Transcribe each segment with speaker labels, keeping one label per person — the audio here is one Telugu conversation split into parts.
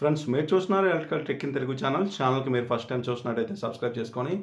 Speaker 1: ఫ్రెండ్స్ మీరు చూస్తున్నారు electrical tech in Telugu channel. ఛానల్కి మీరు ఫస్ట్ టైం చూసినట్టయితే సబ్స్క్రైబ్ చేసుకొని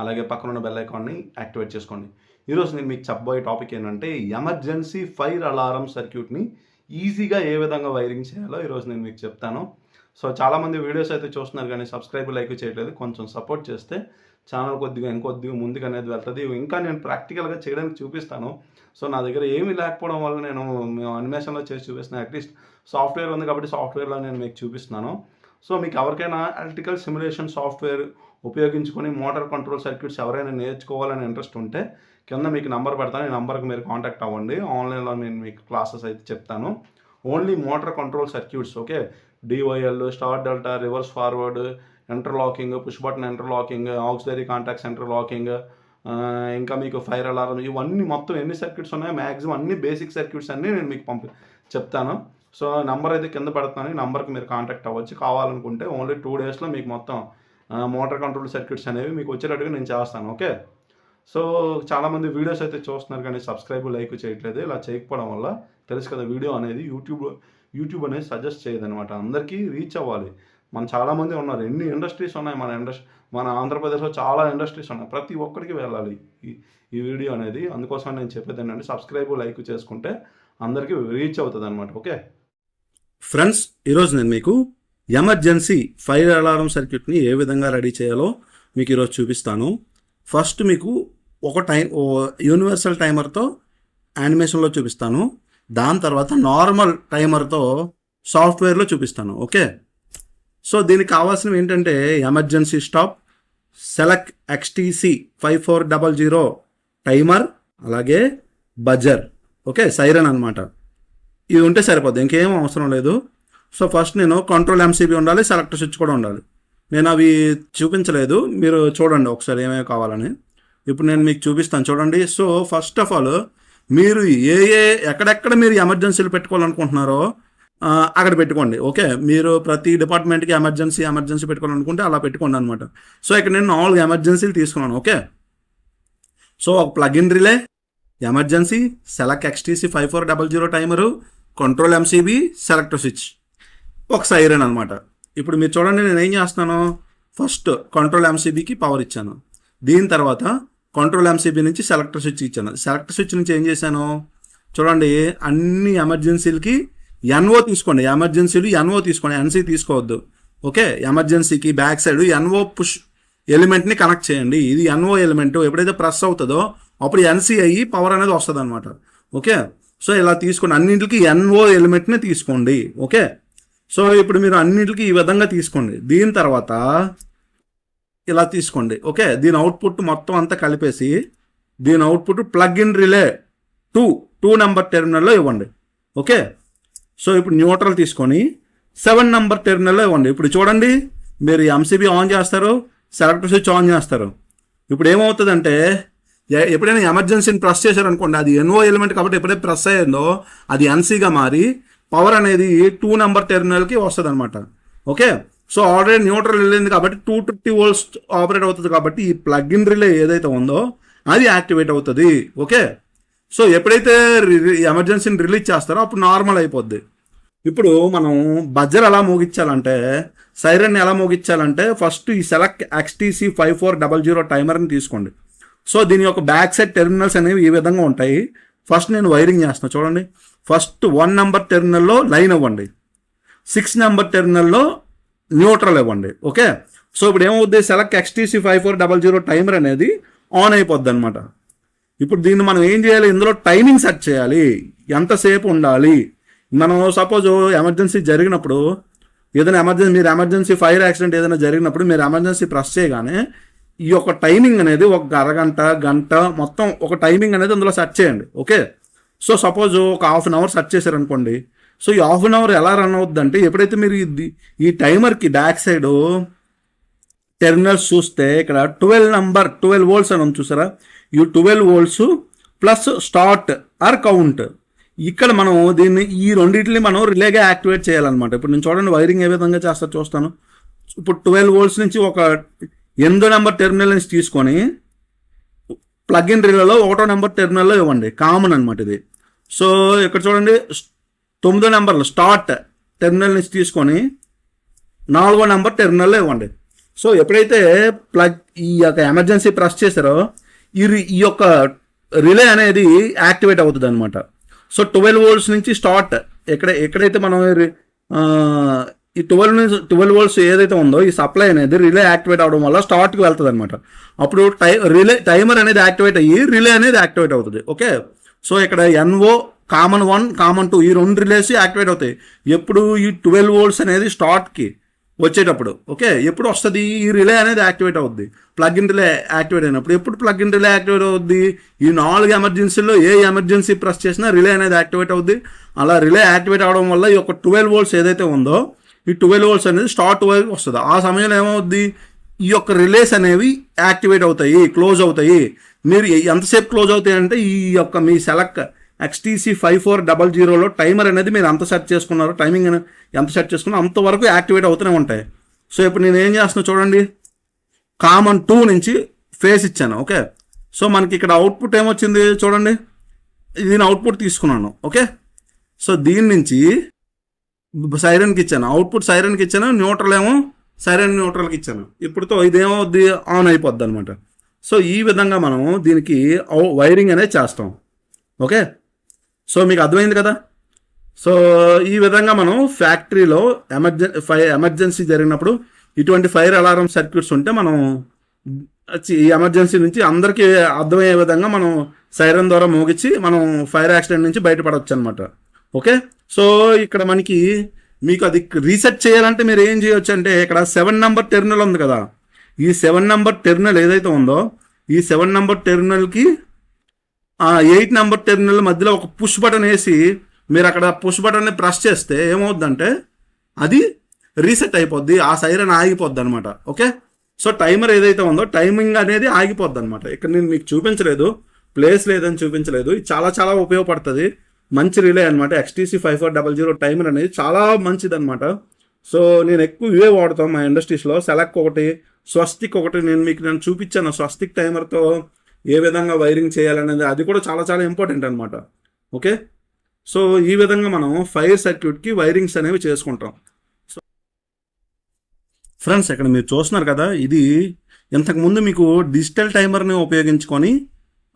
Speaker 1: అలాగే పక్కన ఉన్న బెల్ ఐకాన్ని యాక్టివేట్ చేసుకోండి. ఈరోజు నేను మీకు చెప్పబోయే టాపిక్ ఏంటంటే ఎమర్జెన్సీ ఫైర్ అలారం సర్క్యూట్ని ఈజీగా ఏ విధంగా వైరింగ్ చేయాలో ఈరోజు నేను మీకు చెప్తాను. సో చాలామంది వీడియోస్ అయితే చూస్తున్నారు కానీ సబ్స్క్రైబ్ లైక్ చేయట్లేదు. కొంచెం సపోర్ట్ చేస్తే ఛానల్ కొద్దిగా ఇంకొద్దిగా ముందుకు అనేది వెళ్తుంది. ఇంకా నేను ప్రాక్టికల్గా చేయడానికి చూపిస్తాను. సో నా దగ్గర ఏమీ లేకపోవడం వల్ల నేను అనిమేషన్లో చేసి చూపిస్తున్నాను అట్లీస్ట్ సాఫ్ట్వేర్ ఉంది కాబట్టి సాఫ్ట్వేర్లో నేను మీకు చూపిస్తున్నాను. సో మీకు ఎవరికైనా ఎలక్ట్రికల్ సిమ్యులేషన్ సాఫ్ట్వేర్ ఉపయోగించుకొని మోటార్ కంట్రోల్ సర్క్యూట్స్ ఎవరైనా నేర్చుకోవాలని ఇంట్రెస్ట్ ఉంటే కింద మీకు నంబర్ పెడతాను. ఈ నెంబర్కి మీరు కాంటాక్ట్ అవ్వండి. ఆన్లైన్లో నేను మీకు క్లాసెస్ అయితే చెప్తాను. Only motor control circuits okay? DOL star delta reverse forward interlocking push button interlocking auxiliary contact centre locking ఇంకా మీకు ఫైర్ అలారం ఇవన్నీ మొత్తం ఎన్ని సర్క్యూట్స్ ఉన్నాయో మ్యాక్సిమం అన్ని బేసిక్ సర్క్యూట్స్ అన్నీ నేను మీకు పంపి చెప్తాను. సో నెంబర్ అయితే కింద పెడతాను ఈ నెంబర్కి మీరు కాంటాక్ట్ అవ్వచ్చు. కావాలనుకుంటే ఓన్లీ టూ డేస్లో మీకు మొత్తం మోటార్ కంట్రోల్ సర్క్యూట్స్ అనేవి మీకు వచ్చేటట్టుగా నేను చేస్తాను ఓకే? సో చాలామంది వీడియోస్ అయితే చూస్తున్నారు కానీ సబ్స్క్రైబ్ లైక్ చేయట్లేదు. ఇలా చేయకపోవడం వల్ల తెలుసు కదా వీడియో అనేది యూట్యూబ్ యూట్యూబ్ అనేది సజెస్ట్ చేయదనమాట అందరికీ రీచ్ అవ్వాలి. మన చాలామంది ఉన్నారు. ఎన్ని ఇండస్ట్రీస్ ఉన్నాయి మన ఇండస్ట్రీ మన ఆంధ్రప్రదేశ్లో చాలా ఇండస్ట్రీస్ ఉన్నాయి. ప్రతి ఒక్కరికి వెళ్ళాలి ఈ ఈ వీడియో అనేది. అందుకోసం నేను చెప్పేది ఏంటంటే సబ్స్క్రైబ్ లైక్ చేసుకుంటే అందరికీ రీచ్ అవుతుంది అనమాట ఓకే?
Speaker 2: ఫ్రెండ్స్ ఈరోజు నేను మీకు ఎమర్జెన్సీ ఫైర్ అలారం సర్క్యూట్ని ఏ విధంగా రెడీ చేయాలో మీకు ఈరోజు చూపిస్తాను. ఫస్ట్ మీకు ఒక టైం ఓ యూనివర్సల్ టైమర్తో యానిమేషన్లో చూపిస్తాను. దాని తర్వాత నార్మల్ టైమర్తో సాఫ్ట్వేర్లో చూపిస్తాను ఓకే? సో దీనికి కావాల్సినవి ఏంటంటే emergency stop select XTC five four double zero timer అలాగే బజర్ ఓకే? సైరన్ అనమాట ఇవి ఉంటే సరిపోద్ది ఇంకేం అవసరం లేదు. సో ఫస్ట్ నేను కంట్రోల్ ఎంసీబీ ఉండాలి సెలెక్టర్ స్విచ్ కూడా ఉండాలి. నేను అవి చూపించలేదు మీరు చూడండి ఒకసారి ఏమేమి కావాలని. ఇప్పుడు నేను మీకు చూపిస్తాను చూడండి. సో ఫస్ట్ ఆఫ్ ఆల్ మీరు ఏ ఏ ఎక్కడెక్కడ మీరు ఎమర్జెన్సీలు పెట్టుకోవాలనుకుంటున్నారో అక్కడ పెట్టుకోండి ఓకే? మీరు ప్రతి డిపార్ట్మెంట్కి ఎమర్జెన్సీ ఎమర్జెన్సీ పెట్టుకోవాలనుకుంటే అలా పెట్టుకోండి అనమాట సో ఇక్కడ నేను నాలుగు ఎమర్జెన్సీలు తీసుకున్నాను ఓకే? సో ఒక plugin relay emergency select XTC five four double zero timer control MCB select switch ఒక సైరన్ అనమాట ఇప్పుడు మీరు చూడండి నేను ఏం చేస్తున్నాను ఫస్ట్ కంట్రోల్ ఎంసీబీకి పవర్ ఇచ్చాను. దీని తర్వాత కంట్రోల్ ఎంసీబీ నుంచి సెలెక్టర్ స్విచ్ ఇచ్చాను. సెలెక్టర్ స్విచ్ నుంచి ఏం చేశాను? చూడండి అన్ని ఎమర్జెన్సీలకి ఎన్ఓ తీసుకోండి. ఎమర్జెన్సీలు ఎన్ఓ తీసుకోండి. ఎన్సీ తీసుకోవద్దు. ఓకే? ఎమర్జెన్సీకి బ్యాక్ సైడ్ ఎన్ఓ పుష్ ఎలిమెంట్ని కనెక్ట్ చేయండి. ఇది ఎన్ఓ ఎలిమెంట్ ఎప్పుడైతే ప్రెస్ అవుతుందో అప్పుడు ఎన్సీ అయ్యి పవర్ అనేది వస్తుంది అనమాట ఓకే? సో ఇలా తీసుకోండి. అన్నింటికి ఎన్ఓ ఎలిమెంట్ని తీసుకోండి. ఓకే? సో ఇప్పుడు మీరు అన్నింటికి ఈ విధంగా తీసుకోండి. దీని తర్వాత ఇలా తీసుకోండి. ఓకే? దీని అవుట్పుట్ మొత్తం అంతా కలిపేసి దీని output plug in relay two two number టెర్మినల్లో ఇవ్వండి. ఓకే? సో ఇప్పుడు న్యూట్రల్ తీసుకొని సెవెన్ నెంబర్ టెర్మినల్లో ఇవ్వండి. ఇప్పుడు చూడండి మీరు ఎంసీబీ ఆన్ చేస్తారు సెలెక్టర్ స్విచ్ ఆన్ చేస్తారు. ఇప్పుడు ఏమవుతుందంటే ఎప్పుడైనా ఎమర్జెన్సీని ప్రెస్ చేశారనుకోండి అది ఎన్ఓ ఎలిమెంట్ కాబట్టి ఎప్పుడైతే ప్రెస్ అయ్యిందో అది ఎన్సీగా మారి పవర్ అనేది టూ నెంబర్ టెర్మినల్కి వస్తుంది అనమాట ఓకే? సో ఆల్రెడీ న్యూట్రల్ వెళ్ళింది కాబట్టి టూ ట్వంటీ వోల్ట్స్ ఆపరేట్ అవుతుంది కాబట్టి ఈ ప్లగ్ ఇన్ రిలే ఏదైతే ఉందో అది యాక్టివేట్ అవుతుంది. ఓకే? సో ఎప్పుడైతే ఎమర్జెన్సీని రిలీజ్ చేస్తారో అప్పుడు నార్మల్ అయిపోద్ది. ఇప్పుడు మనం బజ్జర్ ఎలా మోగించాలంటే సైరన్ ఎలా మోగించాలంటే ఫస్ట్ ఈ select XTC five four double zero టైమర్ని తీసుకోండి. సో దీని యొక్క బ్యాక్ సైడ్ టెర్మినల్స్ అనేవి ఈ విధంగా ఉంటాయి. ఫస్ట్ నేను వైరింగ్ చేస్తున్నా చూడండి. ఫస్ట్ వన్ నెంబర్ టెర్మినల్లో లైన్ అవ్వండి సిక్స్ నెంబర్ టెర్మినల్లో న్యూట్రల్ ఇవ్వండి ఓకే? సో ఇప్పుడు ఏమవుద్ది? Select XTC five four double zero timer అనేది ఆన్ అయిపోద్ది అనమాట ఇప్పుడు దీన్ని మనం ఏం చేయాలి? ఇందులో టైమింగ్ సెట్ చేయాలి. ఎంతసేపు ఉండాలి? మనం సపోజ్ ఎమర్జెన్సీ జరిగినప్పుడు ఏదైనా ఎమర్జెన్సీ మీరు ఎమర్జెన్సీ ఫైర్ యాక్సిడెంట్ ఏదైనా జరిగినప్పుడు మీరు ఎమర్జెన్సీ ప్రెస్ చేయగానే ఈ యొక్క టైమింగ్ అనేది ఒక అరగంట గంట మొత్తం ఒక టైమింగ్ అనేది అందులో సెట్ చేయండి ఓకే? సో సపోజ్ ఒక హాఫ్ అన్ అవర్ సెట్ చేశారనుకోండి సో ఈ హాఫ్ అన్ అవర్ ఎలా రన్ అవుద్ది అంటే ఎప్పుడైతే మీరు ఇది- ఈ టైమర్కి బ్యాక్ సైడ్ టెర్మినల్స్ చూస్తే ఇక్కడ ట్వెల్వ్ నంబర్ ట్వెల్వ్ వోల్ట్స్ అని చూసారా? ఈ twelve volts plus start or count ఇక్కడ మనం దీన్ని ఈ రెండింటిని మనం రిలేగా యాక్టివేట్ చేయాలన్నమాట. ఇప్పుడు నేను చూడండి వైరింగ్ ఏ విధంగా చేస్తారో చూస్తాను. ఇప్పుడు ట్వెల్వ్ వోల్ట్స్ నుంచి ఒక ఎనిమిదో నెంబర్ టెర్మినల్ నుంచి తీసుకొని ప్లగ్ ఇన్ రిలేలో ఒకటో నెంబర్ టెర్మినల్లో ఇవ్వండి. కామన్ అనమాట ఇది. సో ఇక్కడ చూడండి తొమ్మిదో నెంబర్లో స్టార్ట్ టెర్మినల్ నుంచి తీసుకొని నాలుగో నెంబర్ టెర్మినల్లో ఇవ్వండి. సో ఎప్పుడైతే ప్లగ్ ఈ యొక్క ఎమర్జెన్సీ ప్రెస్ చేశారో ఈ రి- ఈ యొక్క రిలే అనేది యాక్టివేట్ అవుతుంది అనమాట సో ట్వెల్వ్ వోల్ట్స్ నుంచి స్టార్ట్ ఎక్కడ ఎక్కడైతే మనం ఈ ట్వెల్వ్ నుంచి ట్వెల్వ్ వోల్ట్స్ ఏదైతే ఉందో ఈ సప్లై అనేది రిలే యాక్టివేట్ అవడం వల్ల స్టార్ట్కి వెళ్తుంది అనమాట అప్పుడు టై రిలే టైమర్ అనేది యాక్టివేట్ అయ్యి రిలే అనేది యాక్టివేట్ అవుతుంది. ఓకే? సో ఇక్కడ NO common one common two ఈ రెండు రిలేస్ యాక్టివేట్ అవుతాయి. ఎప్పుడు ఈ ట్వెల్వ్ వోల్ట్స్ అనేది స్టార్ట్కి వచ్చేటప్పుడు ఓకే? ఎప్పుడు వస్తుంది? ఈ రిలే అనేది యాక్టివేట్ అవుద్ది. ప్లగ్ ఇన్ రిలే యాక్టివేట్ అయినప్పుడు ఎప్పుడు ప్లగ్ ఇన్ రిలే యాక్టివేట్ అవుద్ది? ఈ నాలుగు ఎమర్జెన్సీలో ఏ ఎమర్జెన్సీ ప్రెస్ చేసినా రిలే అనేది యాక్టివేట్ అవుద్ది. అలా రిలే యాక్టివేట్ అవడం వల్ల ఈ యొక్క ట్వెల్వ్ వోల్ట్స్ ఏదైతే ఉందో ఈ ట్వెల్వ్ వోల్ట్స్ అనేది స్టార్ట్ వైపు వస్తుంది. ఆ సమయంలో ఏమవుద్ది? ఈ యొక్క రిలేస్ అనేవి యాక్టివేట్ అవుతాయి క్లోజ్ అవుతాయి. మీరు ఎంతసేపు క్లోజ్ అవుతాయి అంటే ఈ యొక్క మీ select XTC five four double జీరోలో టైమర్ అనేది మీరు ఎంత సెట్ చేసుకున్నారో టైమింగ్ ఎంత సెట్ చేసుకున్నారో అంతవరకు యాక్టివేట్ అవుతూనే ఉంటాయి. సో ఇప్పుడు నేను ఏం చేస్తున్నా చూడండి. కామన్ టూ నుంచి ఫేస్ ఇచ్చాను ఓకే సో మనకి ఇక్కడ అవుట్పుట్ ఏమొచ్చింది చూడండి. దీని అవుట్పుట్ తీసుకున్నాను ఓకే సో దీని నుంచి సైరన్కి ఇచ్చాను. అవుట్పుట్ సైరన్కి ఇచ్చాను న్యూట్రల్ ఏమో సైరన్ న్యూట్రల్కి ఇచ్చాను. ఇప్పుడుతో ఇదేమవుద్ది? ఆన్ అయిపోద్ది అనమాట సో ఈ విధంగా మనం దీనికి వైరింగ్ అనేది చేస్తాం ఓకే సో మీకు అర్థమైంది కదా? సో ఈ విధంగా మనం ఫ్యాక్టరీలో ఎమర్జెన్ ఫై ఎమర్జెన్సీ జరిగినప్పుడు ఇటువంటి ఫైర్ అలారం సర్క్యూట్స్ ఉంటే మనం ఈ ఎమర్జెన్సీ నుంచి అందరికీ అర్థమయ్యే విధంగా మనం సైరన్ ద్వారా మోగించి మనం ఫైర్ యాక్సిడెంట్ నుంచి బయటపడవచ్చు అనమాట ఓకే? సో ఇక్కడ మనకి మీకు అది రీసెర్చ్ చేయాలంటే మీరు ఏం చేయొచ్చు అంటే ఇక్కడ సెవెన్ నెంబర్ టెర్మినల్ ఉంది కదా. ఈ సెవెన్ నెంబర్ టెర్మినల్ ఏదైతే ఉందో ఈ సెవెన్ నెంబర్ టెర్మినల్కి ఆ ఎయిట్ నెంబర్ టెర్మినల్ మధ్యలో ఒక పుష్ బటన్ వేసి మీరు అక్కడ పుష్ బటన్ని ప్రెస్ చేస్తే ఏమవుద్దంటే అది రీసెట్ అయిపోద్ది ఆ సైరన్ ఆగిపోద్ది అనమాట ఓకే? సో టైమర్ ఏదైతే ఉందో టైమింగ్ అనేది ఆగిపోద్ది అనమాట ఇక్కడ నేను మీకు చూపించలేదు ప్లేస్ లేదని చూపించలేదు. ఇది చాలా చాలా ఉపయోగపడుతుంది. మంచి రిలే అనమాట XTC five four double zero timer అనేది చాలా మంచిది అనమాట సో నేను ఎక్కువ ఇవే వాడతాం మా ఇండస్ట్రీస్లో. సెలెక్ట్ ఒకటి స్వస్తిక్ ఒకటి నేను మీకు నేను చూపించాను. స్వస్తిక్ టైమర్తో ఏ విధంగా వైరింగ్ చేయాలనేది అది కూడా చాలా చాలా ఇంపార్టెంట్ అనమాట ఓకే? సో ఈ విధంగా మనం ఫైర్ సర్క్యూట్కి వైరింగ్స్ అనేవి చేసుకుంటాం. సో ఫ్రెండ్స్ ఇక్కడ మీరు చూస్తున్నారు కదా ఇది ఇంతకుముందు మీకు డిజిటల్ టైమర్ని ఉపయోగించుకొని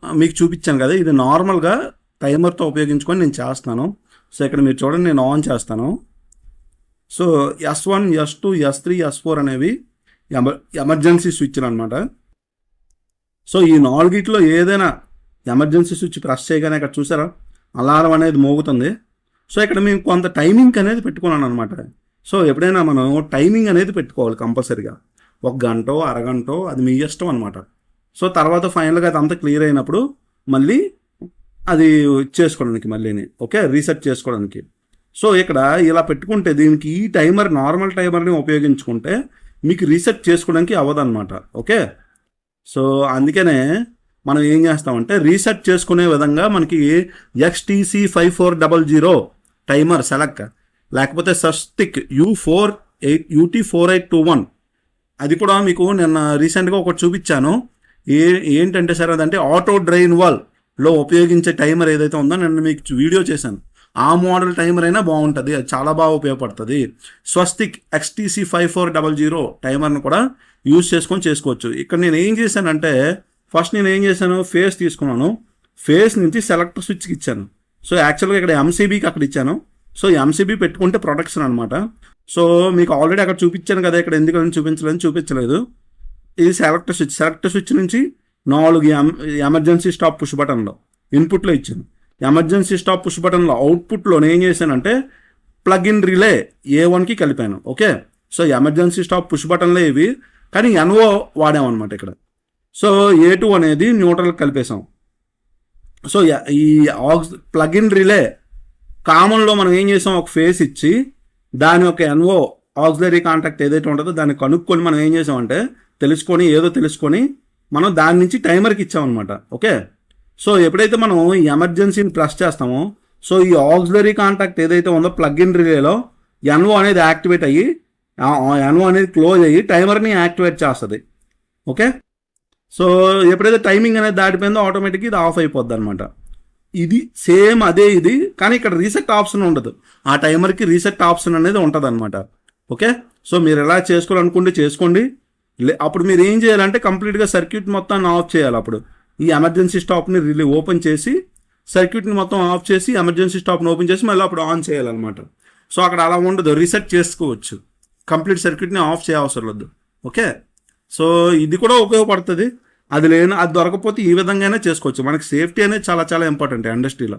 Speaker 2: మీకు చూపించాను కదా ఇది నార్మల్గా టైమర్తో ఉపయోగించుకొని నేను చేస్తున్నాను. సో ఇక్కడ మీరు చూడండి నేను ఆన్ చేస్తాను. So S one S two S three S four అనేవి ఎమర్ ఎమర్జెన్సీ స్విచ్లు అనమాట సో ఈ నాలుగిట్లో ఏదైనా ఎమర్జెన్సీ స్విచ్ ప్రెస్ చేయగానే ఇక్కడ చూసారా? అలారం అనేది మోగుతుంది. సో ఇక్కడ మేము కొంత టైమింగ్ అనేది పెట్టుకున్నాను అనమాట సో ఎప్పుడైనా మనం టైమింగ్ అనేది పెట్టుకోవాలి కంపల్సరీగా. ఒక గంట అరగంటో అది మీ ఇష్టం అనమాట సో తర్వాత ఫైనల్గా అది అంతా క్లియర్ అయినప్పుడు మళ్ళీ అది చేసుకోవడానికి మళ్ళీని ఓకే? రీసెట్ చేసుకోవడానికి. సో ఇక్కడ ఇలా పెట్టుకుంటే దీనికి ఈ టైమర్ నార్మల్ టైమర్ని ఉపయోగించుకుంటే మీకు రీసెట్ చేసుకోవడానికి అవ్వదన్నమాట ఓకే? సో అందుకనే మనం ఏం చేస్తామంటే రీసెట్ చేసుకునే విధంగా మనకి XTC five four double zero timer select లేకపోతే Swastik U four eight UT four eight two one అది కూడా మీకు నిన్న రీసెంట్గా ఒకటి చూపించాను. ఏ ఏంటంటే సార్ అదంటే ఆటో డ్రైన్ వాల్లో ఉపయోగించే టైమర్ ఏదైతే ఉందో నేను మీకు వీడియో చేశాను. ఆ మోడల్ టైమర్ అయినా బాగుంటుంది. అది చాలా బాగా ఉపయోగపడుతుంది. Swastik XTC five four double zero టైమర్ను కూడా యూజ్ చేసుకొని చేసుకోవచ్చు. ఇక్కడ నేను ఏం చేశానంటే ఫస్ట్ నేను ఏం చేశాను ఫేస్ తీసుకున్నాను. ఫేస్ నుంచి సెలెక్టర్ స్విచ్కి ఇచ్చాను. సో యాక్చువల్గా ఇక్కడ ఎంసీబీకి అక్కడ ఇచ్చాను. సో ఎంసీబీ పెట్టుకుంటే ప్రొటెక్షన్ అనమాట సో మీకు ఆల్రెడీ అక్కడ చూపించాను కదా ఇక్కడ ఎందుకని చూపించలేదు చూపించలేదు. ఇది సెలెక్టర్ స్విచ్. సెలెక్టర్ స్విచ్ నుంచి నాలుగు ఎం- ఎమర్జెన్సీ స్టాప్ పుష్ బటన్లో ఇన్పుట్లో ఇచ్చాను. ఎమర్జెన్సీ స్టాప్ పుష్ బటన్లో అవుట్పుట్లో నేను ఏం చేశానంటే ప్లగ్ ఇన్ రిలే ఏ వన్కి కలిపాను okay? So emergency stop push బటన్లే ఇవి. కానీ ఎన్ఓ వాడామన్నమాట ఇక్కడ. సో ఏ టూ అనేది న్యూట్రల్ కలిపేసాం సో ఈ ఆక్స్ ప్లగ్ ఇన్ రిలే కామన్లో మనం ఏం చేసాం ఒక ఫేస్ ఇచ్చి దాని యొక్క ఎన్ఓ ఆక్సిలరీ కాంటాక్ట్ ఏదైతే ఉంటుందో దాన్ని కనుక్కొని మనం ఏం చేసామంటే తెలుసుకొని ఏదో తెలుసుకొని మనం దాని నుంచి టైమర్కి ఇచ్చామన్నమాట ఓకే? సో ఎప్పుడైతే మనం ఈ ఎమర్జెన్సీని ప్రెస్ చేస్తామో సో ఈ ఆక్సిలరీ కాంటాక్ట్ ఏదైతే ఉందో ప్లగ్ ఇన్ రిలేలో ఎన్ఓ అనేది యాక్టివేట్ అయ్యి ఎన్ఓ అనేది క్లోజ్ అయ్యి టైమర్ని యాక్టివేట్ చేస్తుంది. ఓకే? సో ఎప్పుడైతే టైమింగ్ అనేది దాటిపోయిందో ఆటోమేటిక్గా ఇది ఆఫ్ అయిపోద్ది అనమాట ఇది సేమ్ అదే ఇది కానీ ఇక్కడ రీసెట్ ఆప్షన్ ఉండదు. ఆ టైమర్కి రీసెట్ ఆప్షన్ అనేది ఉంటుంది అనమాట ఓకే? సో మీరు ఎలా చేసుకోవాలనుకుంటే చేసుకోండి. లే- అప్పుడు మీరు ఏం చేయాలంటే కంప్లీట్గా సర్క్యూట్ మొత్తాన్ని ఆఫ్ చేయాలి అప్పుడు. ఈ ఎమర్జెన్సీ స్టాప్ని రిలీ ఓపెన్ చేసి సర్క్యూట్ని మొత్తం ఆఫ్ చేసి ఎమర్జెన్సీ స్టాప్ని ఓపెన్ చేసి మళ్ళీ అప్పుడు ఆన్ చేయాలన్నమాట. సో అక్కడ అలా ఉండదు. రీసెట్ చేసుకోవచ్చు. కంప్లీట్ సర్క్యూట్ని ఆఫ్ చేయవసరం లేదు. ఓకే? సో ఇది కూడా ఉపయోగపడుతుంది. అది లేని అది దొరకపోతే ఈ విధంగానే చేసుకోవచ్చు. మనకి సేఫ్టీ అనేది చాలా చాలా ఇంపార్టెంట్ ఇండస్ట్రీలో.